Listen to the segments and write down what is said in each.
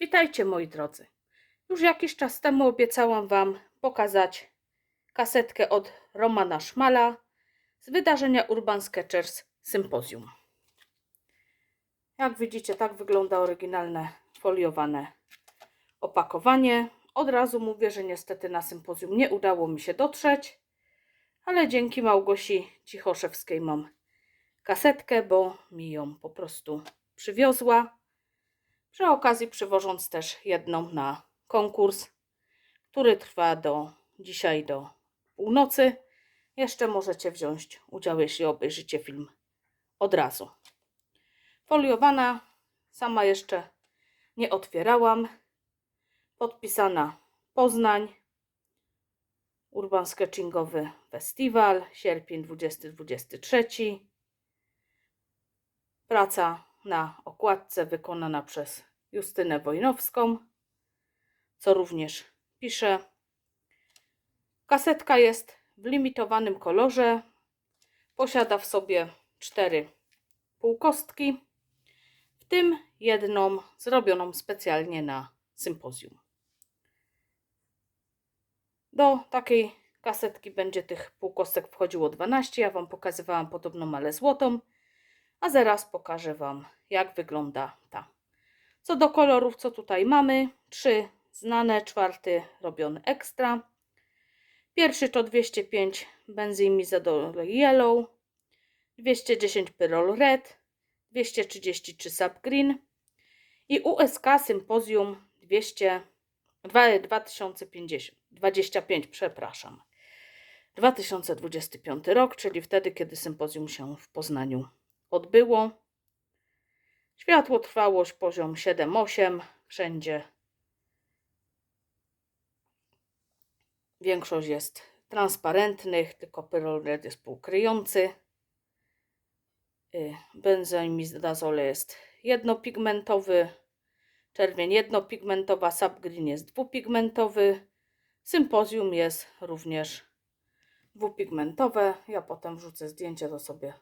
Witajcie moi drodzy. Już jakiś czas temu obiecałam Wam pokazać kasetkę od Romana Szmala z wydarzenia Urban Sketchers Sympozjum. Jak widzicie, tak wygląda oryginalne foliowane opakowanie. Od razu mówię, że niestety na sympozjum nie udało mi się dotrzeć, ale dzięki Małgosi Cichoszewskiej mam kasetkę, bo mi ją po prostu przywiozła. Przy okazji przywożąc też jedną na konkurs, który trwa do dzisiaj do północy. Jeszcze możecie wziąć udział, jeśli obejrzycie film od razu. Foliowana, sama jeszcze nie otwierałam. Podpisana Poznań. Urban Sketchingowy Festiwal, sierpień 2023. Praca na okładce wykonana przez Justynę Wojnowską, co również pisze. Kasetka jest w limitowanym kolorze. Posiada w sobie cztery półkostki, w tym jedną zrobioną specjalnie na sympozjum. Do takiej kasetki będzie tych półkostek wchodziło 12. Ja Wam pokazywałam podobną, ale złotą. A zaraz pokażę Wam, jak wygląda ta. Co do kolorów, co tutaj mamy? Trzy znane, czwarty robiony ekstra. Pierwszy to 205 Benzin Mizadol Yellow, 210 Pyrrol Red, 233 Sub Green i USK Sympozjum 200, 2050, 25, przepraszam. 2025 rok, czyli wtedy, kiedy sympozjum się w Poznaniu odbyło. Światłotrwałość poziom 7-8, wszędzie. Większość jest transparentnych, tylko pyrrol red jest półkryjący. Y, Benzymidazole jest jednopigmentowy, czerwień jednopigmentowa, subgreen jest dwupigmentowy, sympozjum jest również dwupigmentowe. Ja potem wrzucę zdjęcie, to sobie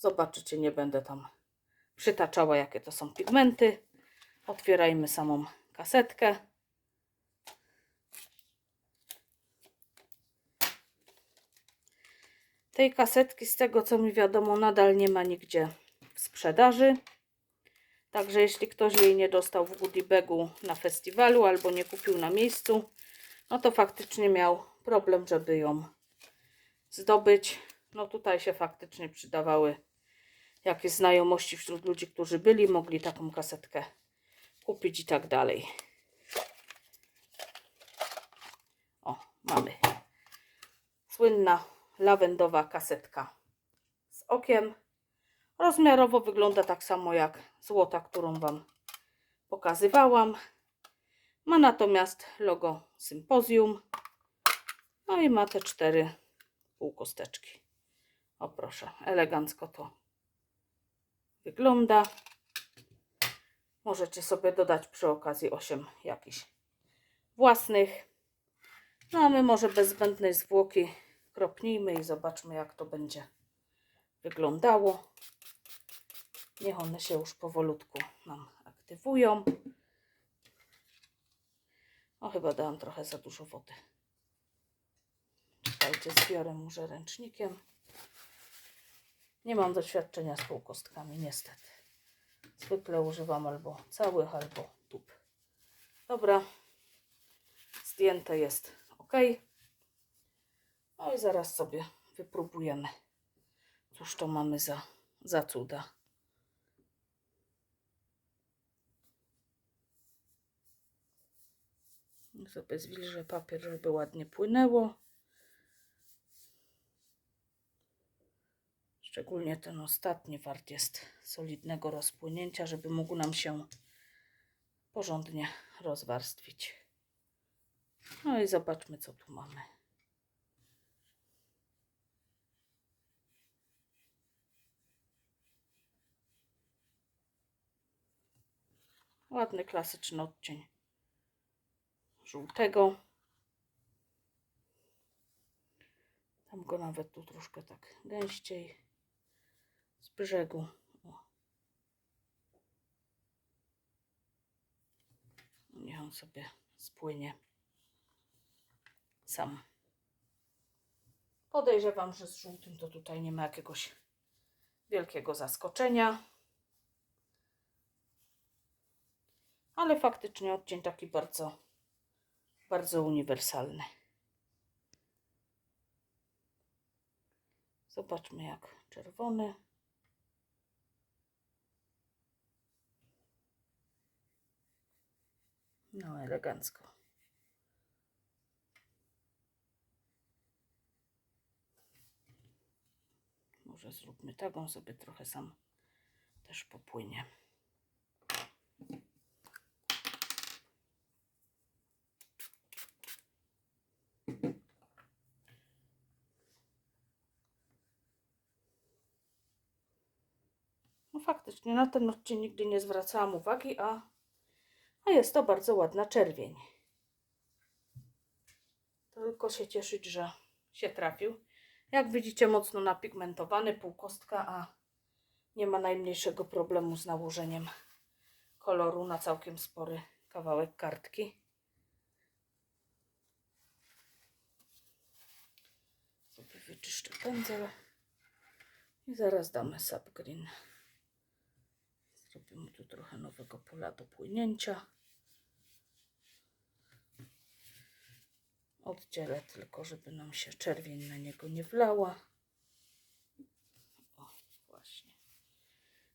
zobaczycie, nie będę tam przytaczała, jakie to są pigmenty. Otwierajmy samą kasetkę. Tej kasetki, z tego co mi wiadomo, nadal nie ma nigdzie w sprzedaży. Także jeśli ktoś jej nie dostał w goodiebegu na festiwalu albo nie kupił na miejscu, no to faktycznie miał problem, żeby ją zdobyć. No tutaj się faktycznie przydawały jakieś znajomości wśród ludzi, którzy byli, mogli taką kasetkę kupić i tak dalej. O, mamy. Słynna lawendowa kasetka z okiem. Rozmiarowo wygląda tak samo jak złota, którą Wam pokazywałam. Ma natomiast logo Sympozjum. No i ma te cztery półkosteczki. O proszę, elegancko to wygląda. Możecie sobie dodać przy okazji 8 jakichś własnych. No a my może bez zbędnej zwłoki kropnijmy i zobaczmy jak to będzie wyglądało. Niech one się już powolutku nam aktywują. O, chyba dałam trochę za dużo wody. Czekajcie, zbiorę może ręcznikiem. Nie mam doświadczenia z półkostkami, niestety. Zwykle używam albo całych, albo tub. Dobra. Zdjęte jest ok. No i zaraz sobie wypróbujemy. Cóż to mamy za, za cuda. Sobie zwilżę papier, żeby ładnie płynęło. Szczególnie ten ostatni wart jest solidnego rozpłynięcia, żeby mógł nam się porządnie rozwarstwić. No i zobaczmy, co tu mamy. Ładny, klasyczny odcień żółtego. Tam go nawet tu troszkę tak gęściej z brzegu. O. on sobie spłynie sam. Podejrzewam, że z żółtym to tutaj nie ma jakiegoś wielkiego zaskoczenia. Ale faktycznie odcień taki bardzo, bardzo uniwersalny. Zobaczmy jak czerwony. No, elegancko. Może zróbmy tak, on sobie trochę sam też popłynie. No faktycznie, na ten odcień nigdy nie zwracałam uwagi, a, jest to bardzo ładna czerwień. Tylko się cieszyć, że się trafił. Jak widzicie, mocno napigmentowany, półkostka, a nie ma najmniejszego problemu z nałożeniem koloru na całkiem spory kawałek kartki. Sobie wyczyszczę pędzel i zaraz damy subgreen. Zrobimy tu trochę nowego pola do płynięcia. Oddzielę tylko, żeby nam się czerwień na niego nie wlała. O, właśnie.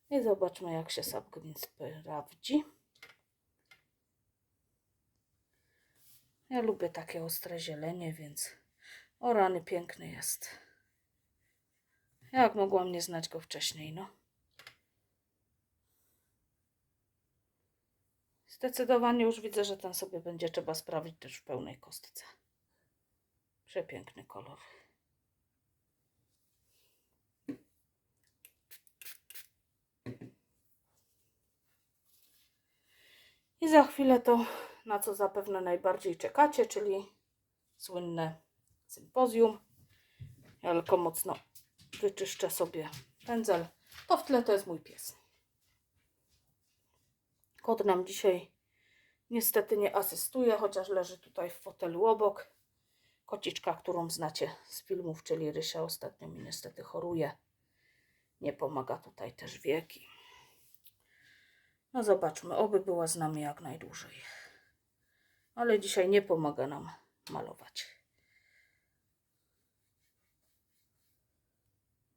I zobaczmy, jak się subgreen sprawdzi. Ja lubię takie ostre zielenie, więc o rany piękny jest. Jak mogłam nie znać go wcześniej, no. Zdecydowanie już widzę, że ten sobie będzie trzeba sprawić też w pełnej kostce. Przepiękny kolor. I za chwilę to, na co zapewne najbardziej czekacie, czyli słynne sympozjum. Ja tylko mocno wyczyszczę sobie pędzel. To w tle to jest mój pies. Kot nam dzisiaj niestety nie asystuje, chociaż leży tutaj w fotelu obok. Kociczka, którą znacie z filmów, czyli Rysia, ostatnio mi niestety choruje. Nie pomaga tutaj też wieki. No zobaczmy, oby była z nami jak najdłużej. Ale dzisiaj nie pomaga nam malować.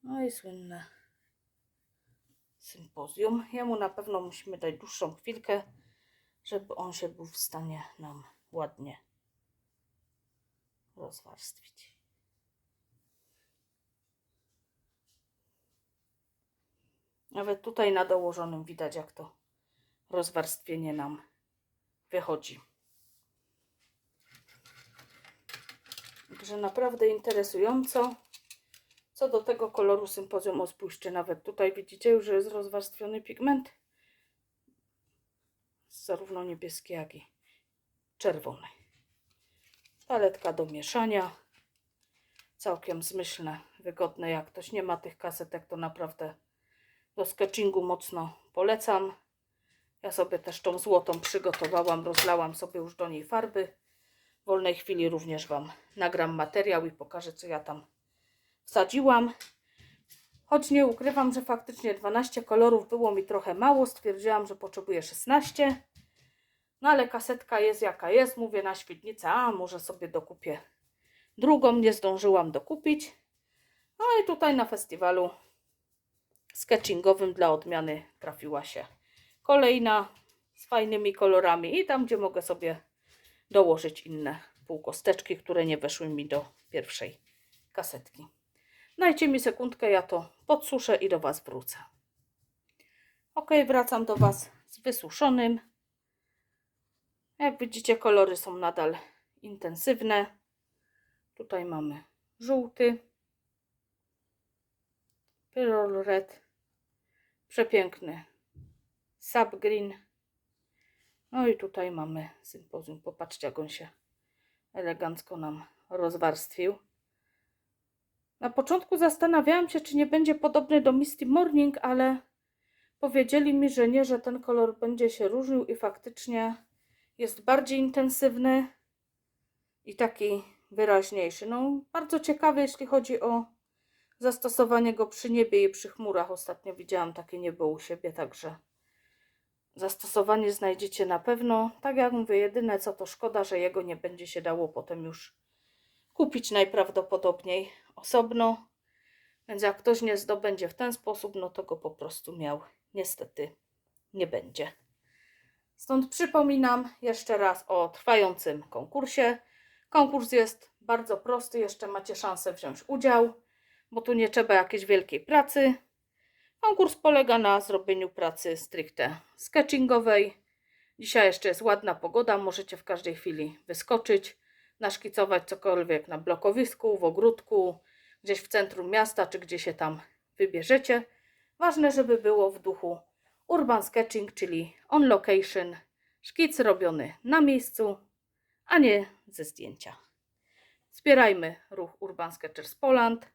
No i słynne sympozjum. Jemu na pewno musimy dać dłuższą chwilkę, żeby on się był w stanie nam ładnie rozwarstwić. Nawet tutaj na dołożonym widać, jak to rozwarstwienie nam wychodzi. Także naprawdę interesująco. Co do tego koloru sympozjum, o spójrzcie, nawet tutaj widzicie już, że jest rozwarstwiony pigment. Zarówno niebieski, jak i czerwony. Paletka do mieszania. Całkiem zmyślne, wygodne. Jak ktoś nie ma tych kasetek, to naprawdę do sketchingu mocno polecam. Ja sobie też tą złotą przygotowałam, rozlałam sobie już do niej farby. W wolnej chwili również Wam nagram materiał i pokażę, co ja tam wsadziłam. Choć nie ukrywam, że faktycznie 12 kolorów było mi trochę mało. Stwierdziłam, że potrzebuję 16. No ale kasetka jest jaka jest. Mówię na świetnicę, a może sobie dokupię drugą. Nie zdążyłam dokupić. No i tutaj na festiwalu sketchingowym dla odmiany trafiła się kolejna z fajnymi kolorami i tam, gdzie mogę sobie dołożyć inne półkosteczki, które nie weszły mi do pierwszej kasetki. Dajcie mi sekundkę, ja to podsuszę i do Was wrócę. Ok, wracam do Was z wysuszonym. Jak widzicie, kolory są nadal intensywne. Tutaj mamy żółty, Pearl Red, przepiękny Subgreen. No i tutaj mamy sympozjum. Popatrzcie, jak on się elegancko nam rozwarstwił. Na początku zastanawiałam się, czy nie będzie podobny do Misty Morning, ale powiedzieli mi, że nie, że ten kolor będzie się różnił i faktycznie jest bardziej intensywny i taki wyraźniejszy. No, bardzo ciekawy, jeśli chodzi o zastosowanie go przy niebie i przy chmurach. Ostatnio widziałam takie niebo u siebie, także zastosowanie znajdziecie na pewno. Tak jak mówię, jedyne co to szkoda, że jego nie będzie się dało potem już kupić najprawdopodobniej osobno. Więc jak ktoś nie zdobędzie w ten sposób, no to go po prostu miał. Niestety nie będzie. Stąd przypominam jeszcze raz o trwającym konkursie. Konkurs jest bardzo prosty, jeszcze macie szansę wziąć udział, bo tu nie trzeba jakiejś wielkiej pracy. Konkurs polega na zrobieniu pracy stricte sketchingowej. Dzisiaj jeszcze jest ładna pogoda, możecie w każdej chwili wyskoczyć, naszkicować cokolwiek na blokowisku, w ogródku, gdzieś w centrum miasta, czy gdzie się tam wybierzecie. Ważne, żeby było w duchu urban sketching, czyli on location, szkic robiony na miejscu, a nie ze zdjęcia. Wspierajmy ruch Urban Sketchers Poland.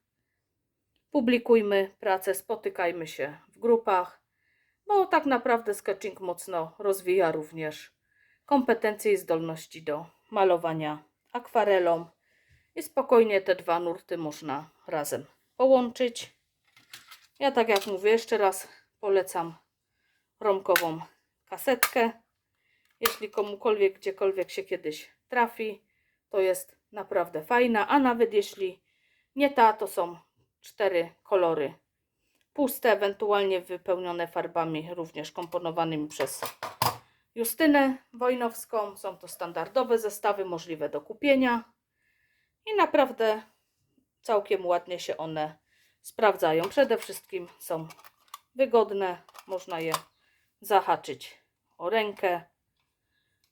Publikujmy pracę, spotykajmy się w grupach, bo tak naprawdę sketching mocno rozwija również kompetencje i zdolności do malowania akwarelą i spokojnie te dwa nurty można razem połączyć. Ja tak jak mówię, jeszcze raz polecam romkową kasetkę. Jeśli komukolwiek, gdziekolwiek się kiedyś trafi, to jest naprawdę fajna, a nawet jeśli nie ta, to są cztery kolory puste, ewentualnie wypełnione farbami również komponowanymi przez Justynę Wojnowską. Są to standardowe zestawy możliwe do kupienia i naprawdę całkiem ładnie się one sprawdzają. Przede wszystkim są wygodne, można je zahaczyć o rękę.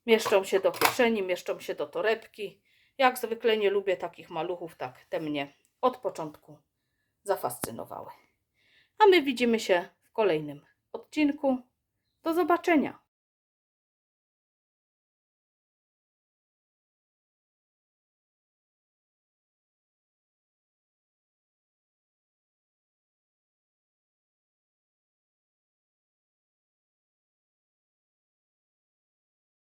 Mieszczą się do kieszeni, mieszczą się do torebki. Jak zwykle nie lubię takich maluchów, tak te mnie od początku zafascynowały. A my widzimy się w kolejnym odcinku. Do zobaczenia.